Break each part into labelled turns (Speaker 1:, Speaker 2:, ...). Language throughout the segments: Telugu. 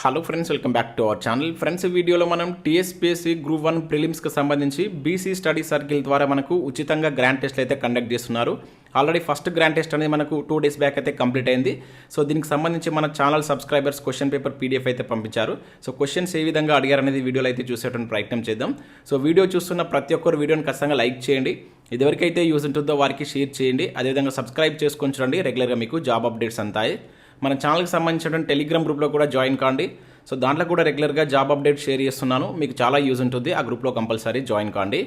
Speaker 1: Hello friends welcome back to our channel friends ఈ వీడియోలో మనం టీఎస్పీఎస్సీ గ్రూప్ వన్ ప్రిలిమ్స్కి సంబంధించి బీసీ స్టడీ సర్కిల్ ద్వారా మనకు ఉచితంగా గ్రాండ్ టెస్ట్లు అయితే కండక్ట్ చేస్తున్నారు. ఆల్రెడీ ఫస్ట్ గ్రాండ్ టెస్ట్ అనేది మనకు టూ డేస్ బ్యాక్ అయితే కంప్లీట్ అయింది. సో దీనికి సంబంధించి మన channel subscribers question paper PDF అయితే పంపించారు. సో క్వశ్చన్స్ ఏ విధంగా అడిగారనేది వీడియోలో అయితే చూసేటువంటి ప్రయత్నం చేద్దాం. సో వీడియో చూస్తున్న ప్రతి ఒక్కరు వీడియోని ఖచ్చితంగా లైక్ చేయండి. ఇదివరకైతే యూజ్ ఉంటుందో వారికి షేర్ చేయండి. అదేవిధంగా సబ్స్క్రైబ్ చేసుకొని చూడండి. రెగ్యులర్గా మీకు జాబ్ అప్డేట్స్ అంతాయి. మన ఛానల్కి సంబంధించినటువంటి టెలిగ్రామ్ గ్రూప్లో కూడా జాయిన్ కాండి. సో దాంట్లో కూడా రెగ్యులర్గా జాబ్ అప్డేట్ షేర్ చేస్తున్నాను. మీకు చాలా యూజ్ ఉంటుంది. ఆ గ్రూప్లో కంపల్సరీ జాయిన్ కాండి.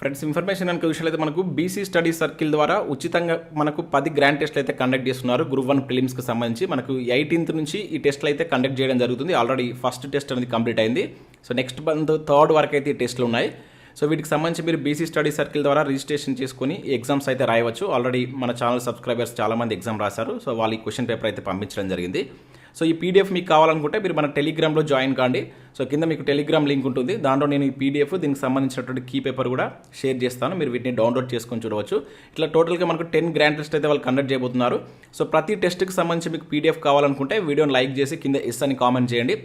Speaker 1: ఫ్రెండ్స్ ఇన్ఫర్మేషన్ కనుక విషయాలు అయితే మనకు బీసీ స్టడీ సర్కిల్ ద్వారా ఉచితంగా మనకు పది గ్రాండ్ టెస్ట్లు అయితే కండక్ట్ చేస్తున్నారు. గ్రూప్ వన్ ప్రిలిమ్స్కి సంబంధించి మనకు ఎయిటీన్త్ నుంచి ఈ టెస్ట్లు అయితే కండక్ట్ చేయడం జరుగుతుంది. ఆల్రెడీ ఫస్ట్ టెస్ట్ అనేది కంప్లీట్ అయింది. సో నెక్స్ట్ మంత్ థర్డ్ వరకు అయితే ఈ టెస్ట్లు ఉన్నాయి. సో వీటికి సంబంధించి మీరు బీసీ స్టడీ సర్కిల్ ద్వారా రిజిస్ట్రేషన్ చేసుకుని ఎగ్జామ్స్ అయితే రాయవచ్చు. ఆల్రెడీ మన ఛానల్ సబ్స్క్రైబర్స్ చాలామంది ఎగ్జామ్ రాశారు. సో వాళ్ళు ఈ క్వశ్చన్ పేపర్ అయితే పంపించడం జరిగింది. సో ఈ పీడిఎఫ్ మీకు కావాలనుకుంటే మీరు మన టెలిగ్రామ్లో జాయిన్ కాండి. సో కింద మీకు టెలిగ్రామ్ లింక్ ఉంటుంది. దాంట్లో నేను ఈ పీడిఎఫ్ దీనికి సంబంధించినటువంటి కీ పేపర్ కూడా షేర్ చేస్తాను. మీరు వీటిని డౌన్లోడ్ చేసుకొని చూడవచ్చు. ఇట్లా టోటల్గా మనకు టెన్ గ్రాండ్ టెస్ట్ అయితే వాళ్ళు కండక్ట్ చేయబోతున్నారు. సో ప్రతి టెస్ట్కి సంబంధించి మీకు పీడిఎఫ్ కావాలనుకుంటే వీడియోని లైక్ చేసి కింద ఎస్ అని కామెంట్ చేయండి.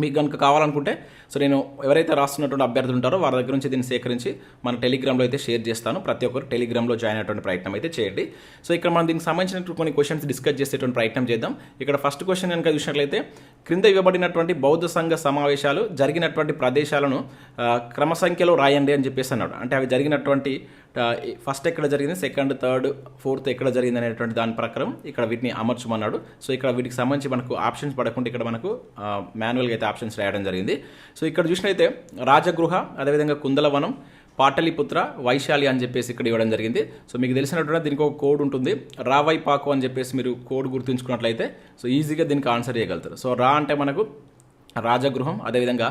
Speaker 1: మీకు కనుక కావాలనుకుంటే సో నేను ఎవరైతే రాస్తున్నటువంటి అభ్యర్థులు ఉంటారో వారి దగ్గర నుంచి దీన్ని సేకరించి మన టెలిగ్రామ్లో అయితే షేర్ చేస్తాను. ప్రతి ఒక్కరు టెలిగ్రామ్లో జాయిన్ అయ్యేటువంటి ప్రయత్నం అయితే చేయండి. సో ఇక్కడ మనం దీనికి సంబంధించిన కొన్ని క్వశ్చన్స్ డిస్కస్ చేసేటువంటి ప్రయత్నం చేద్దాం. ఇక్కడ ఫస్ట్ క్వశ్చన్ కనుక చూసినట్లయితే క్రింద ఇవ్వబడినటువంటి బౌద్ధ సంఘ సమావేశాలు జరిగినటువంటి ప్రదేశాలను క్రమ సంఖ్యలో రాయండి అని చెప్పేసి అన్నాడు. అంటే అవి జరిగినటువంటి ఫస్ట్ uh, ఎక్కడ జరిగింది? సెకండ్ థర్డ్ ఫోర్త్ ఎక్కడ జరిగింది అనేటువంటి దాని ప్రకారం ఇక్కడ వీటిని అమర్చమన్నాడు. సో ఇక్కడ వీటికి సంబంధించి మనకు ఆప్షన్స్ పడకుండా ఇక్కడ మనకు uh, మాన్యువల్గా అయితే ఆప్షన్స్ రాయడం జరిగింది. సో ఇక్కడ చూసినైతే రాజగృహ అదేవిధంగా కుందలవనం పాటలిపుత్ర వైశాలి అని చెప్పేసి ఇక్కడ ఇవ్వడం జరిగింది. సో మీకు తెలిసినటువంటి దీనికి ఒక కోడ్ ఉంటుంది. రావై పాకు అని చెప్పేసి మీరు కోడ్ గుర్తుంచుకున్నట్లయితే సో ఈజీగా దీనికి ఆన్సర్ చేయగలుగుతారు. సో రా అంటే మనకు రాజగృహం అదేవిధంగా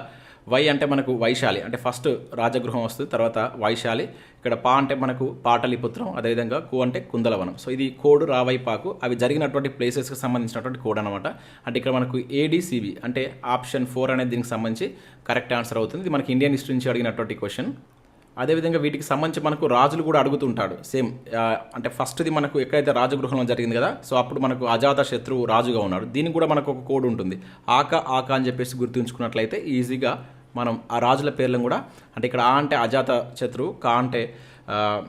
Speaker 1: వై అంటే మనకు వైశాలి. అంటే ఫస్ట్ రాజగృహం వస్తుంది తర్వాత వైశాలి. ఇక్కడ పా అంటే మనకు పాటలిపుత్రం అదేవిధంగా కు అంటే కుందలవనం. సో ఇది కోడు రావైపాకు అవి జరిగినటువంటి ప్లేసెస్కి సంబంధించినటువంటి కోడ్ అనమాట అంటే ఇక్కడ మనకు ఏడీసీబీ అంటే ఆప్షన్ ఫోర్ అనేది దీనికి సంబంధించి కరెక్ట్ ఆన్సర్ అవుతుంది. ఇది మనకి ఇండియన్ హిస్టరీ నుంచి అడిగినటువంటి క్వశ్చన్ అదేవిధంగా వీటికి సంబంధించి మనకు రాజులు కూడా అడుగుతుంటాడు సేమ్ అంటే ఫస్ట్ది మనకు ఎక్కడైతే రాజగృహంలో జరిగింది కదా సో అప్పుడు మనకు అజాత శత్రువు రాజుగా ఉన్నాడు. దీనికి కూడా మనకు ఒక కోడ్ ఉంటుంది. ఆక ఆక అని చెప్పేసి గుర్తుంచుకున్నట్లయితే ఈజీగా మనం ఆ రాజుల పేర్లను కూడా అంటే ఇక్కడ ఆ అంటే అజాత శత్రువు కా అంటే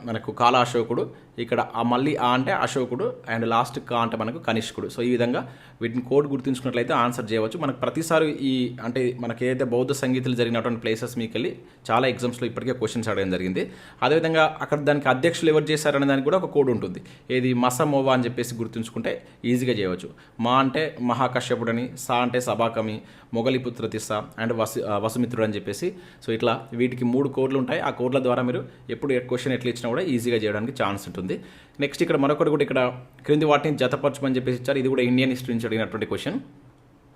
Speaker 1: మనకు కాల అశోకుడు ఇక్కడ ఆ మళ్ళీ ఆ అంటే అశోకుడు అండ్ లాస్ట్ కా అంటే మనకు కనిష్కుడు. సో ఈ విధంగా వీటిని కోడ్ గుర్తుంచుకున్నట్లయితే ఆన్సర్ చేయవచ్చు. మనకు ప్రతిసారి ఈ అంటే మనకి ఏదైతే బౌద్ధ సంగీతాలు జరిగినటువంటి ప్లేసెస్ మీకు వెళ్ళి చాలా ఎగ్జామ్స్లో ఇప్పటికే క్వశ్చన్స్ అడగడం జరిగింది. అదేవిధంగా అక్కడ దానికి అధ్యక్షులు ఎవరు చేశారనే దానికి కూడా ఒక కోడ్ ఉంటుంది. ఏది మసమోవా అని చెప్పేసి గుర్తుంచుకుంటే ఈజీగా చేయవచ్చు. మా అంటే మహాకశ్యపుడని సా అంటే సభాకమి మొగలిపుత్ర తిస్స అండ్ వసు వసుమిత్రుడు అని చెప్పేసి. సో ఇట్లా వీటికి మూడు కోడ్లు ఉంటాయి. ఆ కోడ్ల ద్వారా మీరు ఎప్పుడు క్వశ్చన్ ఎట్లా ఇచ్చినా కూడా ఈజీగా చేయడానికి ఛాన్స్ ఉంటుంది. నెక్స్ట్ ఇక్కడ మరొకటి కూడా ఇక్కడ క్రింది వాటిని జతపరచమని చెప్పేసి ఇచ్చారు. ఇది కూడా ఇండియన్ హిస్టరీ నుంచి అడిగినటువంటి క్వశ్చన్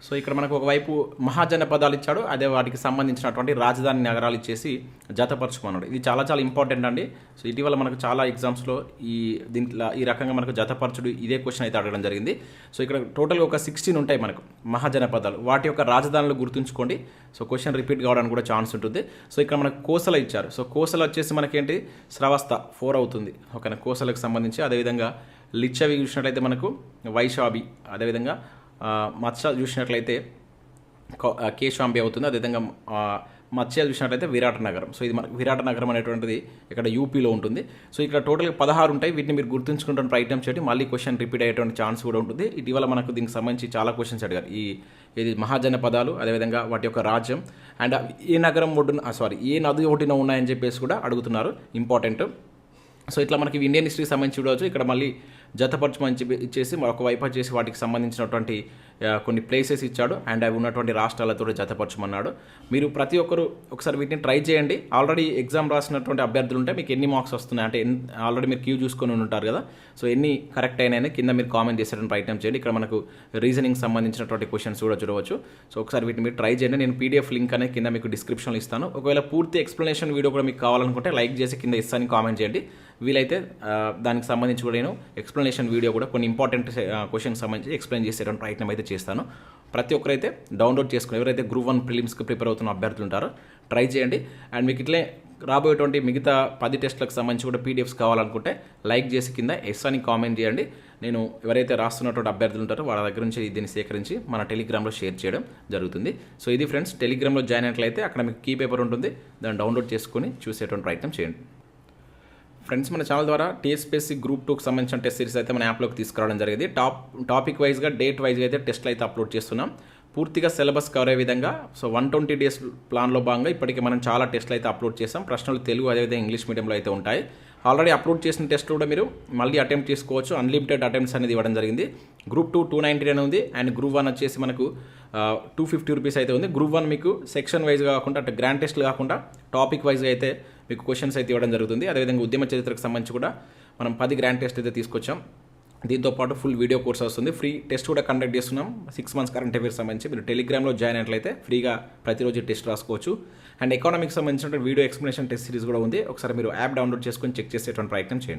Speaker 1: సో ఇక్కడ మనకు ఒకవైపు మహాజనపదాలు ఇచ్చాడు అదే వాటికి సంబంధించినటువంటి రాజధాని నగరాలు ఇచ్చేసి జతపరచుకున్నాడు. ఇది చాలా చాలా ఇంపార్టెంట్ అండి. సో ఇటీవల మనకు చాలా ఎగ్జామ్స్లో ఈ దీంట్లో ఈ రకంగా మనకు జతపరచుడు ఇదే క్వశ్చన్ అయితే అడగడం జరిగింది. సో ఇక్కడ టోటల్గా ఒక సిక్స్టీన్ ఉంటాయి మనకు మహాజనపదాలు. వాటి యొక్క రాజధానులు గుర్తుంచుకోండి. సో క్వశ్చన్ రిపీట్ కావడానికి కూడా ఛాన్స్ ఉంటుంది. సో ఇక్కడ మనకు కోసల ఇచ్చారు. సో కోసల వచ్చేసి మనకేంటి? శ్రవస్థ ఫోర్ అవుతుంది. ఓకేనా? కోసలకు సంబంధించి అదేవిధంగా లిచ్చవి చూసినట్లయితే మనకు వైశాబి అదేవిధంగా మత్స్య చూసినట్లయితే కేశాంబి అవుతుంది. అదేవిధంగా మత్స్య చూసినట్లయితే విరాట నగరం. సో ఇది మనకు విరాట నగరం అనేటువంటిది ఇక్కడ యూపీలో ఉంటుంది. సో ఇక్కడ టోటల్గా పదహారు ఉంటాయి. వీటిని మీరు గుర్తుంచుకుంటున్న ప్రయత్నం చేయండి. మళ్ళీ క్వశ్చన్ రిపీట్ అయ్యేటువంటి ఛాన్స్ కూడా ఉంటుంది. ఇటీవల మనకు దీనికి సంబంధించి చాలా క్వశ్చన్స్ అడిగారు. ఈ ఇది మహాజన పదాలు అదేవిధంగా వాటి యొక్క రాజ్యం అండ్ ఏ నగరం ఒడ్డున సారీ ఏ నది ఒడ్డున ఉన్నాయని చెప్పేసి కూడా అడుగుతున్నారు. ఇంపార్టెంట్. సో ఇట్లా మనకి ఇండియన్ హిస్టరీకి సంబంధించి చూడవచ్చు. ఇక్కడ మళ్ళీ జతపరచమని చెప్పి ఇచ్చేసి మరొక వైపు చేసి వాటికి సంబంధించినటువంటి కొన్ని ప్లేసెస్ ఇచ్చాడు. అండ్ అవి ఉన్నటువంటి రాష్ట్రాలతో జతపరచమన్నాడు. మీరు ప్రతి ఒక్కరు ఒకసారి వీటిని ట్రై చేయండి. ఆల్రెడీ ఎగ్జామ్ రాసినటువంటి అభ్యర్థులు ఉంటే మీకు ఎన్ని మార్క్స్ వస్తున్నాయి? అంటే ఆల్రెడీ మీరు క్యూ చూసుకొని ఉంటారు కదా. సో ఎన్ని కరెక్ట్ అయినాయని కింద మీరు కామెంట్ చేసేటువంటి ప్రయత్నం చేయండి. ఇక్కడ మనకు రీజనింగ్ సంబంధించినటువంటి క్వశ్చన్స్ కూడా చూడవచ్చు. సో ఒకసారి వీటిని మీరు ట్రై చేయండి. నేను పీడిఎఫ్ లింక్ అనేది కింద మీకు డిస్క్రిప్షన్లో ఇస్తాను. ఒకవేళ పూర్తి ఎక్స్ప్లెనేషన్ వీడియో కూడా మీకు కావాలనుకుంటే లైక్ చేసి కింద ఇస్తాను కామెంట్ చేయండి. వీలైతే దానికి సంబంధించి కూడా నేను ఎక్స్ప్లెనేషన్ వీడియో కూడా కొన్ని ఇంపార్టెంట్ క్వశ్చన్కి సంబంధించి ఎక్స్ప్లెయిన్ చేసేటువంటి ప్రయత్నం అయితే చేస్తాను. ప్రతి ఒక్కరైతే డౌన్లోడ్ చేసుకుని ఎవరైతే గ్రూప్ వన్ ప్రిలిమ్స్కి ప్రిపేర్ అవుతున్న అభ్యర్థులు ఉంటారో ట్రై చేయండి. అండ్ మీకు ఇట్లే రాబోయేటువంటి మిగతా పది టెస్ట్లకు సంబంధించి కూడా పీడిఎఫ్స్ కావాలనుకుంటే లైక్ చేసి కింద ఎస్ అని కామెంట్ చేయండి. నేను ఎవరైతే రాస్తున్నటువంటి అభ్యర్థులు ఉంటారో వాళ్ళ దగ్గర నుంచి దీన్ని సేకరించి మన టెలిగ్రామ్లో షేర్ చేయడం జరుగుతుంది. సో ఇది ఫ్రెండ్స్ టెలిగ్రామ్లో జాయిన్ అయినట్లయితే అక్కడ మీకు కీ పేపర్ ఉంటుంది. దాన్ని డౌన్లోడ్ చేసుకొని చూసేటువంటి ప్రయత్నం చేయండి. ఫ్రెండ్స్ మన ఛానల్ ద్వారా టీఎస్పీఎస్సీ గ్రూప్ టూకి సంబంధించిన టెస్ట్ సిరీస్ అయితే మన యాప్లోకి తీసుకురావడం జరిగింది. టాప్ టాపిక్ వైజ్గా డేట్ వైజ్గా అయితే టెస్ట్లు అయితే అప్లోడ్ చేస్తున్నాం. పూర్తిగా సిలబస్ కవర్ అయ్యే విధంగా సో వన్ ట్వంటీ డేస్ ప్లాన్లో భాగంగా ఇప్పటికి మనం చాలా టెస్ట్లు అయితే అప్లోడ్ చేసాం ప్రశ్నలు తెలుగు అదేవిధంగా ఇంగ్లీష్ మీడియంలో అయితే ఉంటాయి. ఆల్రెడీ అప్లోడ్ చేసిన టెస్ట్ కూడా మీరు మళ్ళీ అటెంప్ట్ చేసుకోవచ్చు. అన్లిమిటెడ్ అటెంప్ట్స్ అనేది ఇవ్వడం జరిగింది. Group two two ninety nine ఉంది. అండ్ గ్రూప్ వన్ వచ్చేసి మనకు టూ ఫిఫ్టీ రూపీస్ అయితే ఉంది. గ్రూప్ వన్ మీకు సెక్షన్ వైజ్ కాకుండా అంటే గ్రాండ్ టెస్ట్లు కాకుండా టాపిక్ వైజ్గా అయితే మీకు క్వశ్చన్స్ అయితే ఇవ్వడం జరుగుతుంది. అదేవిధంగా ఉద్యమ చరిత్రకు సంబంధించి కూడా మనం పది గ్రాండ్ టెస్ట్ అయితే తీసుకొచ్చాం. దీంతో పాటు ఫుల్ వీడియో కోర్స్ వస్తుంది. ఫ్రీ టెస్ట్ కూడా కండక్ట్ చేస్తున్నాం. సిక్స్ మంత్స్ కరెంట్ అఫేర్స్ సంబంధించి. మీరు టెలిగ్రామ్లో జాయిన్ అయినట్లయితే ఫ్రీగా ప్రతిరోజు టెస్ట్ రాసుకోవచ్చు. అండ్ ఎకానమిక్స్ సంబంధించిన వీడియో ఎక్స్ప్లెనేషన్ టెస్ట్ సిరీస్ కూడా ఉంది. ఒకసారి మీరు యాప్ డౌన్లోడ్ చేసుకొని చెక్ చేసేటువంటి ప్రయత్నం చేయండి.